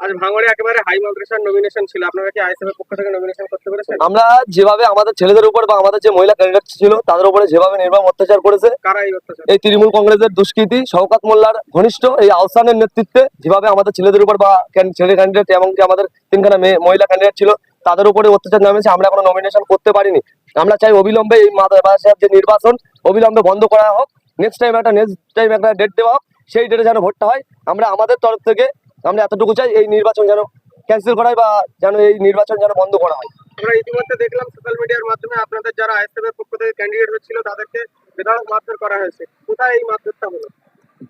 আজ ভাঙড়ে একেবারে হাই মাদ্রাসার নমিনেশন ছিল। আপনারা কি আইএসএফ এর পক্ষ থেকে নমিনেশন করতে পেরেছেন? আমরা যেভাবে আমাদের ছেলেদের উপর বা আমাদের যে মহিলা ক্যান্ডিডেট ছিল তাদের উপরে যেভাবে নির্মম অত্যাচার করেছে কারা এই অত্যাচার? এই তৃণমূল কংগ্রেসের দুষ্কৃতী শওকাত মোল্লার ঘনিষ্ঠ এই আহসানের নেতৃত্বে যেভাবে আমাদের ছেলেদের উপর বা ছেলে ক্যান্ডিডেট এবং যে আমাদের তিনখানা মেয়ে মহিলা ক্যান্ডিডেট ছিল তাদের উপরে অত্যাচার নামেছে আমরা কোনো নমিনেশন করতে পারিনি। আমরা চাই অবিলম্বে এই মাদ্রাসার যে নির্বাচন অবিলম্বে বন্ধ করা হোক। নেক্সট টাইম একটা নেক্সট টাইম একটা ডেট দেওয়া হোক সেই ডেটে যেন ভোটটা হয়। আমরা আমাদের তরফ থেকে আমরা এতটুকু চাই এই নির্বাচন যেন ক্যান্সেল করা হয় বা যেন এই নির্বাচন যেন বন্ধ করা হয়। আমরা ইতিমধ্যে দেখলাম সোশ্যাল মিডিয়ার মাধ্যমে আপনাদের যারা আইএসএফ এর পক্ষ থেকে ক্যান্ডিডেট হচ্ছিল তাদেরকে বেধড়ক মারধর করা হয়েছে। কোথায় এই মারধরটা হলো?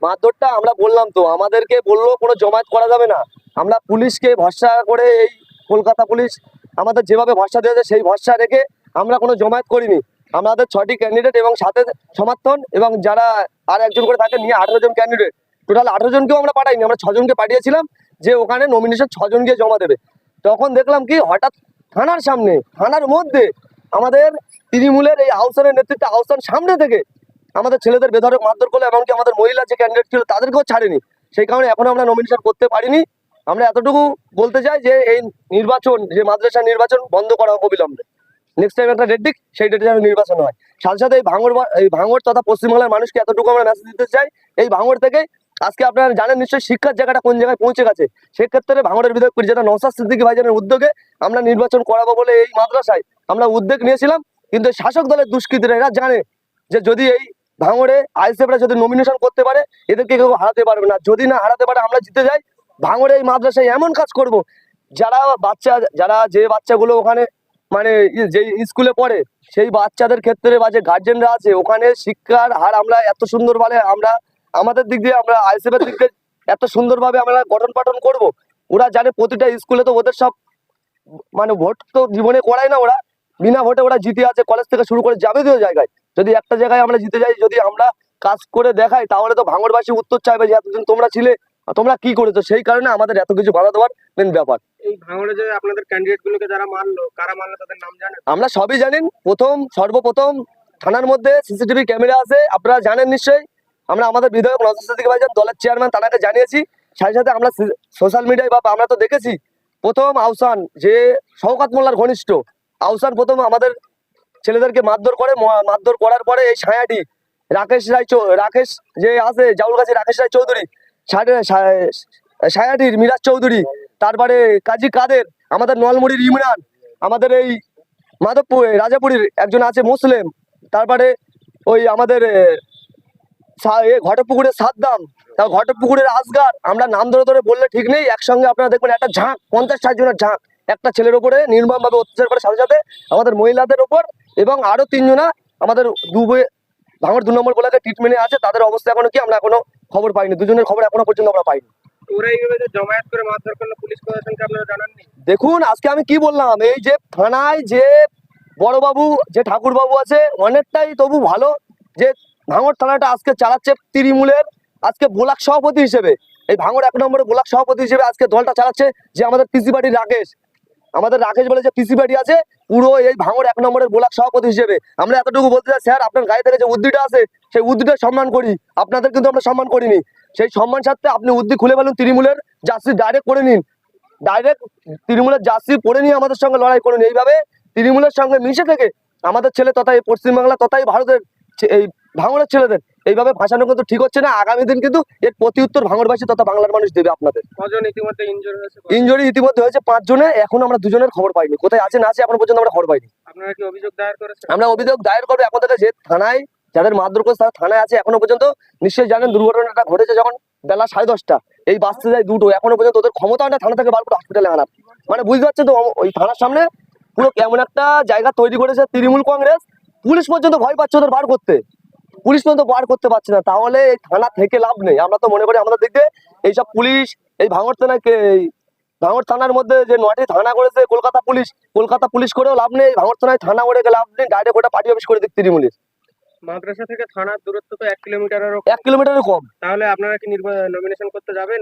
মারধরটা আমরা বললাম তো আমাদেরকে বলল কোনো জমায়েত করা যাবে না। আমরা পুলিশকে ভরসা করে এই কলকাতা পুলিশ আমাদের যেভাবে ভরসা দিয়েছে সেই ভরসা রেখে আমরা কোনো জমায়েত করিনি। আমাদের ছয়টি ক্যান্ডিডেট এবং সাথে সমর্থন এবং যারা আর একজন করে থাকে নিয়ে আঠারো জন ক্যান্ডিডেট টোটাল আঠারো জনকেও আমরা পাঠাইনি, আমরা ছজনকে পাঠিয়েছিলাম যে ওখানে নমিনেশন ছজন গিয়ে জমা দেবে। তখন দেখলাম কি, হঠাৎ থানার সামনে, থানার মধ্যে আমাদের তৃণমূলের এই আহসানের নেতৃত্বে আহসান সামনে থেকে আমাদের ছেলেদের বেধরক মারধর করল, এমনকি আমাদের মহিলা যে ক্যান্ডিডেট ছিল তাদেরকেও ছাড়েনি। সেই কারণে এখনও আমরা নমিনেশন করতে পারিনি। আমরা এতটুকু বলতে চাই যে এই নির্বাচন, যে মাদ্রাসা নির্বাচন বন্ধ করা হোক অবিলম্বে। নেক্সট টাইম একটা ডেট দিক, সেই ডেটে যেন নির্বাচন হয়। সাথে সাথে এই ভাঙড় বা- এই ভাঙড় তথা পশ্চিমবাংলার মানুষকে এতটুকু আমরা মেসেজ দিতে চাই, এই ভাঙড় থেকে আজকে আপনারা জানেন নিশ্চয়ই শিক্ষার জায়গাটা কোন জায়গায় পৌঁছে গেছে। সেক্ষেত্রে ভাঙড়ের বিধায়ক যেটা নৌসাদ সিদ্দিকী ভাইজানের উদ্যোগে আমরা নির্বাচন করাবো বলে এই মাদ্রাসায় আমরা উদ্যোগ নিয়েছিলাম। কিন্তু শাসক দলের দুষ্কৃতীরা, এরা জানে যে যদি এই ভাঙড়ে আইসিএফরা যদি নমিনেশন করতে পারে, এদেরকে কেউ হারাতে পারবে না। যদি না হারাতে পারে, আমরা জিতে যাই। ভাঙড়ে এই মাদ্রাসায় এমন কাজ করব, যারা বাচ্চা, যারা যে বাচ্চাগুলো ওখানে মানে যে স্কুলে পড়ে, সেই বাচ্চাদের ক্ষেত্রে বা যে গার্জেনরা আছে, ওখানে শিক্ষার হার আমরা এত সুন্দর সুন্দরভাবে আমরা আমাদের দিক দিয়ে আমরা আইসিএফ এর দিক দিয়ে এত সুন্দরভাবে আমরা গঠন পাঠন করব। ওরা জানে প্রতিটা স্কুলে তো ওদের সব মানে ভোট তো জীবনে করায় না ওরা। বিনা ভোটে ওরা জিতে আছে কলেজ থেকে শুরু করে যাবে যাবতীয় জায়গায়। যদি একটা জায়গায় আমরা জিতে যাই যদি আমরা কাজ করে দেখাই তাহলে তো ভাঙড়বাসী উত্তর চাইবে যে এতদিন তোমরা ছিলে তোমরা কি করেছ? সেই কারণে আমাদের এত কিছু বাধা দেওয়ার মেন ব্যাপার। এই ভাঙড়ে যে আপনাদের ক্যান্ডিডেট গুলোকে যারা মারলো কারা মারলো তাদের নাম জানেন? আমরা সবই জানেন প্রথম সর্বপ্রথম থানার মধ্যে সিসিটিভি ক্যামেরা আছে আপনারা জানেন নিশ্চয়ই। আমরা আমাদের বিধায়ক নজর সিদ্দিক ভাইজান, দলের চেয়ারম্যান তানাকে জানিয়েছি। সাথে সাথে আমরা সোশ্যাল মিডিয়ায় বা আমরা তো দেখেছি, প্রথম আহসান যে শওকাত মোল্লার ঘনিষ্ঠ, আহসান প্রথম আমাদের ছেলেদেরকে মারধর করে মারধর করার পরে এই ছায়াটি রাকেশ রায় রাকেশ যে আছে জাউল গাছি রাকেশ রায় চৌধুরী ছায়া- ছায়া- ছায়াটির মিরাজ চৌধুরী, তারপরে কাজী কাদের, আমাদের নলমুড়ির ইমরান, আমাদের এই মাধবপুর রাজাপুরীর একজন আছে মুসলিম, তারপরে ওই আমাদের ঘটপুকুরের সাদ্দাম। তার ঘটপুকুরের আসগার আমরা নাম ধরে ধরে বললে ঠিক নেই একসঙ্গে আপনারা দেখবেন একটা ঝাঁক পঞ্চাশ ষাট জনের ঝাঁক। একটা ছেলের উপরে নির্মমভাবে অত্যাচার করে সাথে সাথে আমাদের মহিলাদের ওপর এবং আরও তিনজনা আমাদের দুবে ভাঙর দু নম্বর বলে ট্রিটমেন্টে আছে তাদের অবস্থা এখনও কি আমরা এখনও খবর পাইনি। দুজনের খবর এখনও পর্যন্ত আমরা পাইনি। দেখুন আজকে আমি কি বললাম এই যে থানায় যে বড়বাবু যে ঠাকুর বাবু আছে অনেকটাই তবু ভালো যে ভাঙড় থানাটা আজকে চালাচ্ছে তৃণমূলের, আজকে ব্লক সভাপতি হিসেবে। এই ভাঙর এক নম্বরে ব্লক সভাপতি হিসেবে আজকে দলটা চালাচ্ছে যে আমাদের পিসি বাড়ির রাকেশ। আমাদের রাকেশ বলে যে পিসি বাড়ি আছে, পুরো এই ভাঙর এক নম্বরের ব্লক সভাপতি হিসেবে। আমরা এতটুকু বলতে চাই, স্যার, আপনার গায়ে থেকে যে উদ্দিটা আছে, সেই উদ্দিটা সম্মান করি। আপনাদের কিন্তু আমরা সম্মান করিনি। সেই সম্মান সাথে আপনি উদ্দি খুলে ফেলুন তৃণমূলের, জার্সি ডাইরেক্ট করে নিন। ডাইরেক্ট তৃণমূলের জার্সি পরে নিয়ে আমাদের সঙ্গে লড়াই করুন। এইভাবে তৃণমূলের সঙ্গে মিশে থেকে আমাদের ছেলে তথা এই পশ্চিমবাংলা তথাই ভারতের ছে- এই ভাঙড়ের ছেলেদের। এইভাবে ভাসানো কিন্তু ঠিক হচ্ছে না। আগামী দিন কিন্তু এর প্রতি উত্তর ভাঙড়বাসী তথা বাংলার মানুষ দেবে আপনাদের। ইঞ্জুরি ইতিমধ্যে হয়েছে? পাঁচ জনে এখন আমরা দুজনের খবর পাইনি। কোথায় আছে না আছে এখন পর্যন্ত আমরা খবর পাইনি। আমরা অভিযোগ দায়ের করব। এখন থেকে যে থানায় যাদের মারধর করেছে তারা থানায় আছে এখনও পর্যন্ত নিশ্চয়ই জানেন দুর্ঘটনাটা ঘটেছে যখন বেলা সাড়ে দশটা। এই বাঁচতে যায় দুটো। এখনও পর্যন্ত ওদের ক্ষমতা হয় না থানা থেকে বার করে হসপিটালে আনার। মানে বুঝতে পারছেন তো ওই থানার সামনে পুরো কেমন একটা জায়গা তৈরি করেছে তৃণমূল কংগ্রেস। পুলিশ পর্যন্ত ভয় পাচ্ছে ওদের বার করতে। পুলিশ পর্যন্ত বার করতে পারছে না। তাহলে এই থানা থেকে লাভ নেই। আমরা তো মনে করি আমাদের দিক দিয়ে এইসব পুলিশ এই ভাঙড় থানাকে এই ভাঙড় থানার মধ্যে যে নয়টি থানা করেছে কলকাতা পুলিশ কলকাতা পুলিশ করেও লাভ নেই। ভাঙড় থানায় থানা করে লাভ নেই। ডাইরেক্ট ওটা পার্টি অফিস করে দিক তৃণমূলের। মাদ্রাসা থেকে থানার দূরত্ব তো এক এক কিলোমিটারের কম। তাহলে আপনারা কি নমিনেশন করতে যাবেন?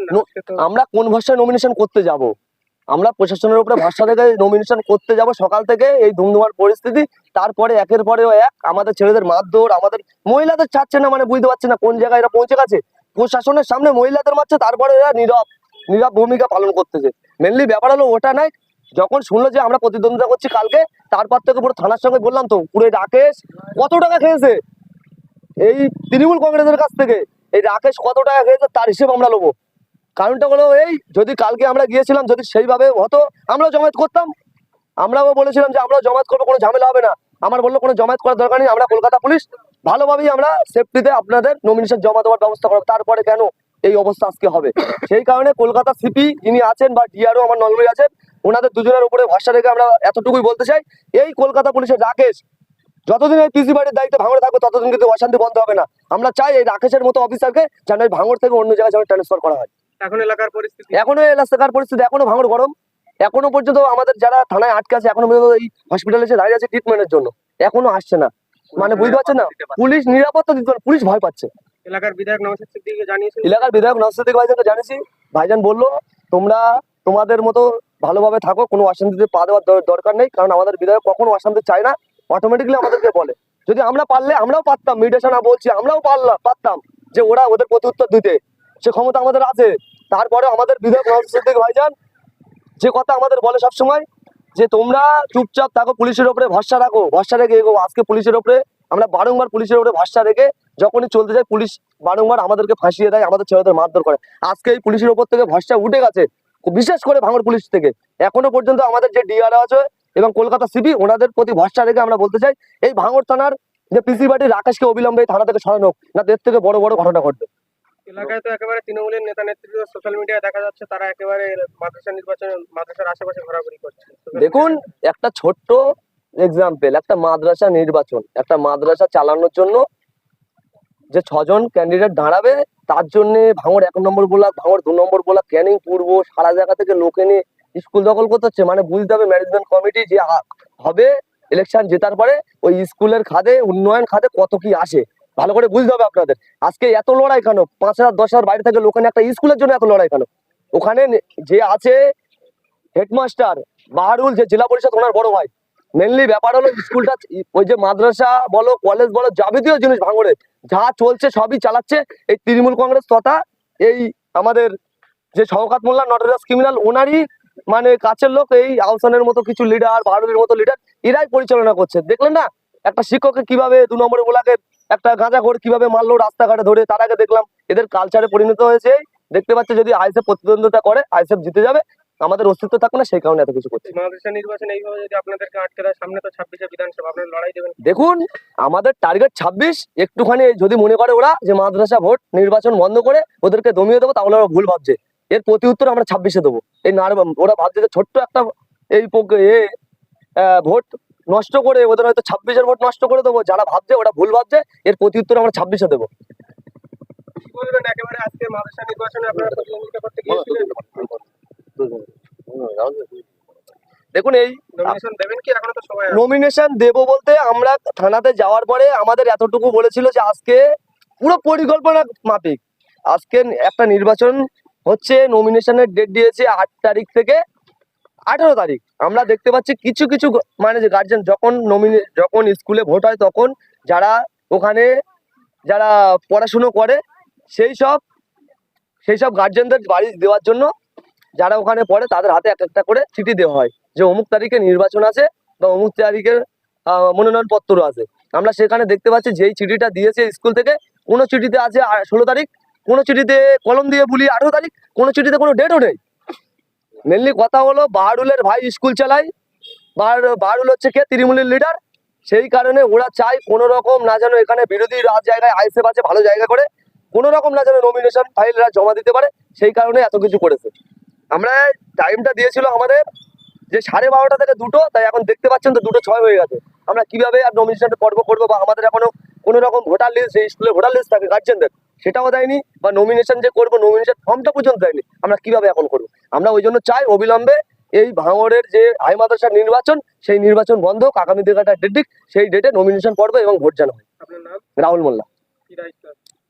আমরা কোন ভাষায় নমিনেশন করতে যাব? আমরা প্রশাসনের উপরে ভরসা থেকে নমিনেশন করতে যাব সকাল থেকে এই ধুমধুমার পরিস্থিতি। তারপরে একের পরে এক আমাদের ছেলেদের মারধর, আমাদের মহিলাদের ছাড়ছে না মানে বুঝতে পারছে না কোন জায়গায় এরা পৌঁছে গেছে। প্রশাসনের সামনে মহিলাদের মারছে, তারপরে এরা নীরব নীরব ভূমিকা পালন করতেছে। মেনলি ব্যাপার হলো ওটা নাই যখন শুনলো যে আমরা প্রতিদ্বন্দ্বিতা করছি কালকে, তারপর থেকে পুরো থানার সঙ্গে বললাম তো পুরো রাকেশ, কত টাকা খেয়েছে? এই তৃণমূল কংগ্রেসের কাছ থেকে, এই রাকেশ কত টাকা খেয়েছে, তার হিসেব আমরা নেব। কারণটা হলো এই, যদি কালকে আমরা গিয়েছিলাম, যদি সেইভাবে হতো আমরা জমায়েত করতাম। আমরাও বলেছিলাম যে আমরা জমায়েত করব, কোনো ঝামেলা হবে না। আমার বলল, কোনো জমায়েত করার দরকার নেই, আমরা কলকাতা পুলিশ। ভালোভাবেই আমরা সেফটিতে আপনাদের নমিনেশন জমা দেওয়ার ব্যবস্থা করব। তারপরে কেন এই অবস্থা আজকে হবে? সেই কারণে কলকাতা সিপি যিনি আছেন বা ডিআরও আমার নলবাড়ি আছেন, ওনাদের দুজনের উপরে ভরসা রেখে আমরা এতটুকুই বলতে চাই, এই কলকাতা পুলিশের রাকেশ, যতদিন এই পিসি বাড়ির দায়িত্বে ভাঙড়ে থাকবে, ততদিন কিন্তু অশান্তি বন্ধ হবে না। আমরা চাই এই রাকেশের মতো অফিসারকে যেন এই ভাঙড় থেকে অন্য জায়গায় যেন ট্রান্সফার করা হয়। এখন এলাকার পরিস্থিতি? এখনও এলাকার পরিস্থিতি এখনও ভাঙড় গরম। এখনও পর্যন্ত আমাদের যারা থানায় আটকে আছে এখনও পর্যন্ত এই হসপিটালে এসে দাঁড়িয়ে আছে ট্রিটমেন্টের জন্য। এখনও আসছে না। মানে বুঝতে পারছেন না? পুলিশ নিরাপত্তা দিতে পারে পুলিশ ভয় পাচ্ছে। এলাকার বিধায়ক নওশাদ সিদ্দিকীকে জানিয়েছেন। এলাকার বিধায়ক নসরুদ্দিক ভাইজানকে জানিয়েছি। ভাইজান বলল তোমরা তোমাদের মতো ভালোভাবে থাকো কোনো অশান্তিতে পা দেওয়ার দরকার নেই কারণ আমাদের বিধায়ক কখনো অশান্তি চায় না। অটোমেটিকলি আমাদেরকে বলে। যদি আমরা পারলে আমরাও পারতাম। মিডিয়েশন না বলছি আমরাও পারলাম পারতাম যে ওরা ওদের প্রতি উত্তর দিতে। সে ক্ষমতা আমাদের আছে। তারপরে আমাদের বিধায়ক নসরুদ্দিক ভাইজান, যে কথা আমাদের বলে সব সময় যে তোমরা চুপচাপ থাকো, পুলিশের উপরে ভরসা রাখো, ভরসা রেখে এগো। আজকে পুলিশের উপরে আমরা বারংবার পুলিশের উপরে ভরসা রেখে যখনই চলতে যাই, পুলিশ বারংবার আমাদেরকে ফাঁসিয়ে দেয়, আমাদের ছেলেদের মারধর করে। আজকে এই পুলিশের উপর থেকে ভরসা উঠে গেছে, বিশেষ করে ভাঙড় পুলিশ থেকে। এখনও পর্যন্ত আমাদের যে ডিআর আছে এবং কলকাতা সিপি, ওনাদের প্রতি ভরসা রেখে আমরা বলতে চাই, এই ভাঙড় থানার যে পিসি বাড়ি রাকেশকে অবিলম্বে থানা থেকে সরানো না এর থেকে বড় বড় ঘটনা ঘটবে। এলাকায় তো একেবারে তৃণমূলের নেতা নেতৃত্ব সোশ্যাল মিডিয়ায় দেখা যাচ্ছে, তারা একেবারে মাদ্রাসা নির্বাচন মাদ্রাসার আশেপাশে ঘোরাঘুরি করছে। দেখুন, একটা ছোট্ট এক্সাম্পল একটা মাদ্রাসা নির্বাচন, একটা মাদ্রাসা চালানোর জন্য যে ছজন ক্যান্ডিডেট দাঁড়াবে, তার জন্য ভাঙড় এক নম্বর বলা ভাঙড় দু নম্বর বলা ক্যানিং পূর্ব, সারা জায়গা থেকে লোক এনে স্কুল দখল করতে হচ্ছে। মানে বুঝতে হবে ম্যানেজমেন্ট কমিটি যে হবে ইলেকশন জেতার পরে ওই স্কুলের খাদে, উন্নয়ন খাদে কত কি আসে। ভালো করে বুঝতে হবে আপনাদের। আজকে এত লড়াই কেন? পাঁচ হাজার, দশ হাজার বাইরে থেকে লোক এনে একটা স্কুলের জন্য এত লড়াই কেন? ওখানে যে আছে হেডমাস্টার বাহারুল যে জেলা পরিষদ, ওনার বড় ভাই। মেনলি ব্যাপার হলো স্কুলটা ওই যে মাদ্রাসা বলো কলেজ বলো, যাবতীয় জিনিস ভাঙড়ে। যা চলছে সবই চালাচ্ছে এই তৃণমূল কংগ্রেস তথা এই আমাদের যে শওকাত মোল্লা নটরাজ ক্রিমিনাল ওনারই মানে কাছের লোক, এই আহসানের মতো কিছু লিডার বাহারুলের মতো লিডার এরাই পরিচালনা করছে। দেখলেন না? একটা শিক্ষককে কীভাবে দু নম্বরে বলাকে একটা গাঁজা ঘর কীভাবে মারলো রাস্তাঘাটে ধরে তার আগে দেখলাম এদের কালচারে পরিণত হয়েছে। দেখতে পাচ্ছে যদি আইসেফ প্রতিদ্বন্দ্বিতা করে আইসেফ জিতে যাবে। আমাদের অস্তিত্ব থাকবে না সেই কারণে এত কিছু করছে। নির্বাচনে এইভাবে যদি আপনাদেরকে আটকে দেয় সামনে তো ছাব্বিশে বিধানসভা আপনার লড়াই দেবেন দেখুন আমাদের টার্গেট ছাব্বিশ একটুখানি যদি মনে করে ওরা যে মাদ্রাসা ভোট নির্বাচন বন্ধ করে ওদেরকে দমিয়ে দেবো তাহলে ওরা ভুল ভাবছে। এর প্রতি উত্তর আমরা ছাব্বিশে দেবো। এই নার ওরা ভাবছে যে ছোট্ট একটা এই এ ভোট নষ্ট করে ওদের হয়তো ছাব্বিশের ভোট নষ্ট করে দেবো যারা ভাবছে ওরা ভুল ভাবছে এর প্রতি উত্তর আমরা ছাব্বিশে দেবো। দেখুন এই নমিনেশন দেবেন কি? এখনও তো সময় নমিনেশন দেবো বলতে আমরা থানাতে যাওয়ার পরে আমাদের এতটুকু বলেছিল যে আজকে পুরো পরিকল্পনা মাফিক। আজকে একটা নির্বাচন হচ্ছে নমিনেশনের ডেট দিয়েছে আট তারিখ থেকে। আঠারো তারিখ। আমরা দেখতে পাচ্ছি কিছু কিছু মানে যে গার্জেন যখন নমিনে যখন স্কুলে ভোট হয় তখন যারা ওখানে যারা পড়াশুনো করে সেই সব সেই সব গার্জেনদের বাড়ি দেওয়ার জন্য যারা ওখানে পড়ে তাদের হাতে এক একটা করে চিঠি দেওয়া হয় যে অমুক তারিখে নির্বাচন আছে বা অমুক তারিখের আহ, মনোনয়ন পত্র আছে। আমরা সেখানে দেখতে পাচ্ছি যেই চিঠিটা দিয়েছে স্কুল থেকে কোনো চিঠিতে আছে ষোলো তারিখ কোনো চিঠিতে কলম দিয়ে বুলি আঠেরো তারিখ কোনো চিঠিতে কোনো ডেটও নেই। মেনলি কথা হলো বাহারুলের ভাই স্কুল চালায়। বাহার বাহারুল হচ্ছে কে? তৃণমূলের লিডার সেই কারণে ওরা চায় কোনো রকম না যেন এখানে বিরোধী রাজ জায়গায় আইসেফ আছে, ভালো জায়গা করে কোনো রকম না যেন নমিনেশন ফাইলরা জমা দিতে পারে। সেই কারণে এত কিছু করেছে। আমরা টাইমটা দিয়েছিল আমাদের যে সাড়ে বারোটা থেকে দুটো, তাই এখন দেখতে পাচ্ছেন তো দুটো ছয় হয়ে গেছে। আমরা কীভাবে আর নমিনেশন পর্ব করব বা আমাদের এখনও কোনো রকম ভোটার লিস্ট যে স্কুলে ভোটার লিস্ট থাকে গার্জেনদের সেটাও দেয়নি বা নমিনেশন যে করব নমিনেশন ফর্মটা পর্যন্ত দেয়নি। আমরা কীভাবে এখন করব? আমরা ওই জন্য চাই অবিলম্বে এই ভাঙড়ের যে হাই মাদ্রাসার নির্বাচন সেই নির্বাচন বন্ধ হোক আগামী একটা ডেট দিক সেই ডেটে নমিনেশন পর্ব এবং ভোট জানা হয় রাহুল মোল্লা?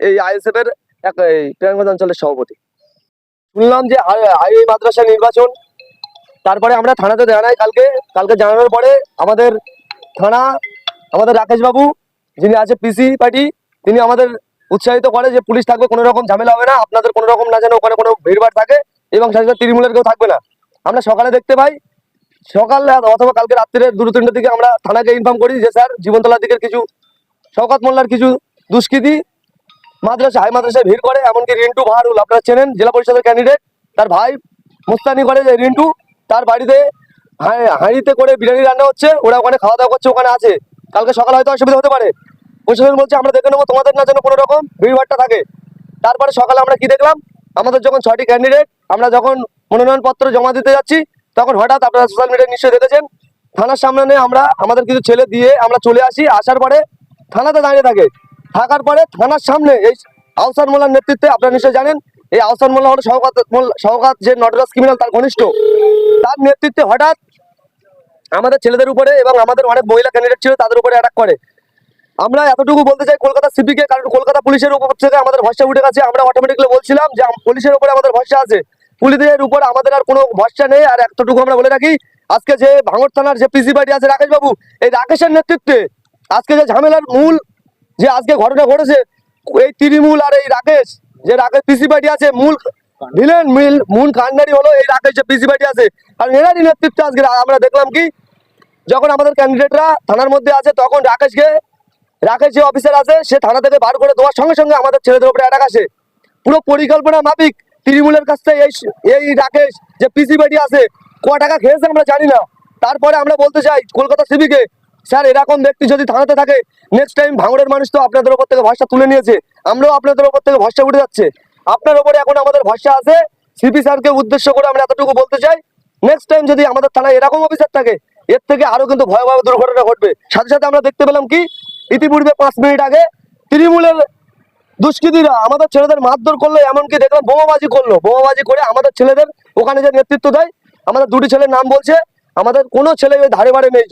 এই আইএসএফ এর এক এই প্রিয়াঙ্গঞ্জ অঞ্চলের সভাপতি। শুনলাম যে হাই- হাইওয়ে মাদ্রাসা নির্বাচন তারপরে আমরা থানাতে জানাই কালকে। কালকে জানানোর পরে আমাদের থানা আমাদের রাকেশ বাবু যিনি আছে পিসি পার্টি, তিনি আমাদের উৎসাহিত করে যে পুলিশ থাকবে, কোনো রকম ঝামেলা হবে না। আপনাদের কোনো রকম না যেন ওখানে কোনো ভিড়ভাড় থাকে এবং সাথে সাথে তৃণমূলের কেউ থাকবে না। আমরা সকালে দেখতে পাই, সকাল অথবা কালকে রাত্রে দুটো তিনটের দিকে আমরা থানাকে ইনফর্ম করি যে, স্যার, জীবনতলার দিকের কিছু, শওকাত মোল্লার কিছু দুষ্কৃতী মাদ্রাসা, হাই মাদ্রাসায় ভিড় করে, এমনকি রিন্টু বাহারুল, আপনারা চেনেন, জেলা পরিষদের ক্যান্ডিডেট তার ভাই মুস্তানি করে যে রিন্টু, তার বাড়িতে হাঁড়িতে করে বিরিয়ানি রান্না হচ্ছে, ওরা ওখানে খাওয়া দাওয়া করছে, ওখানে আছে। কালকে সকাল হয়তো অসুবিধা হতে পারে। প্রশাসন বলছে, আমরা দেখে নেব, তোমাদের না যেন কোনো রকম ভিড়ভাড়টা থাকে। তারপরে সকালে আমরা কি দেখলাম? আমাদের যখন ছয়টি ক্যান্ডিডেট আমরা যখন মনোনয়নপত্র জমা দিতে যাচ্ছি, তখন হঠাৎ আপনারা সোশ্যাল মিডিয়ায় নিশ্চয়ই দেখেছেন, থানার সামনে আমরা, আমাদের কিছু ছেলে দিয়ে আমরা চলে আসি, আসার পরে থানাতে দাঁড়িয়ে থাকে। থাকার পরে থানার সামনে এই আহসান মোল্লার নেতৃত্বে, আপনারা নিশ্চয়ই জানেন, এই আহসান মোল্লা হলো সহকাত সহকাত যে নটরাজ ক্রিমিনাল তার ঘনিষ্ঠ। তার নেতৃত্বে হঠাৎ আমাদের ছেলেদের উপরে এবং আমাদের অনেক মহিলা ক্যান্ডিডেট ছিল, তাদের উপরে অ্যাটাক করে। আমরা এতটুকু বলতে চাই, কলকাতা সিপিকে কারণ কলকাতা পুলিশের উপর থেকে আমাদের ভরসা উঠে গেছে। আমরা অটোমেটিকলি বলছিলাম যে পুলিশের উপরে আমাদের ভরসা আছে। পুলিশের উপর আমাদের আর কোনো ভরসা নেই। আর এতটুকু আমরা বলে রাখি, আজকে যে ভাঙড় থানার যে পিসি পার্টি আছে রাকেশ বাবু, এই রাকেশের নেতৃত্বে আজকে যে ঝামেলার মূল যে আজকে ঘটনা ঘটেছে, এই তৃণমূল আর এই রাকেশ, যে রাকেশ পিসি পার্টি আছে, মূল ভিলেন মিল হলো এই রাকেশ আছে এনারই নেতৃত্বে আজকে আমরা দেখলাম কি, যখন আমাদের ক্যান্ডিডেটরা থানার মধ্যে আছে, তখন রাকেশকে রাকেশ যে অফিসার আছে, সে থানা থেকে বার করে দেওয়ার সঙ্গে সঙ্গে আমাদের ছেলেদের উপরে অ্যাটাক আসে। পুরো পরিকল্পনা মাফিক, তৃণমূলের কাছ থেকে এই এই রাকেশ যে পিসি বাড়ি আছে, ক টাকা খেয়েছে আমরা জানি না। তারপরে আমরা বলতে চাই কলকাতা সিভিকে স্যার এরকম ব্যক্তি যদি থানাতে থাকে নেক্সট টাইম ভাঙড়ের মানুষ তো আপনাদের উপর থেকে ভরসা তুলে নিয়েছে, আমরাও আপনাদের উপর থেকে ভরসা উঠে যাচ্ছে। আপনার উপরে এখন আমাদের ভরসা আছে। সিপি স্যারকে উদ্দেশ্য করে আমরা এতটুকু বলতে চাই। নেক্সট টাইম যদি আমাদের থানায় এরকম অফিসার থাকে, এর থেকে আরও কিন্তু ভয়াবহ দুর্ঘটনা ঘটবে। সাথে সাথে আমরা দেখতে পেলাম কি, ইতিপূর্বে পাঁচ মিনিট আগে তৃণমূলের দুষ্কৃতীরা আমাদের ছেলেদের মারধর করল, এমনকি দেখলাম বোমাবাজি করল। বোমাবাজি করে আমাদের ছেলেদের ওখানে যে নেতৃত্ব দেয়, আমাদের দুটি ছেলের নাম বলছে, আমাদের কোনো ছেলে ধারে বাড়ে নেই।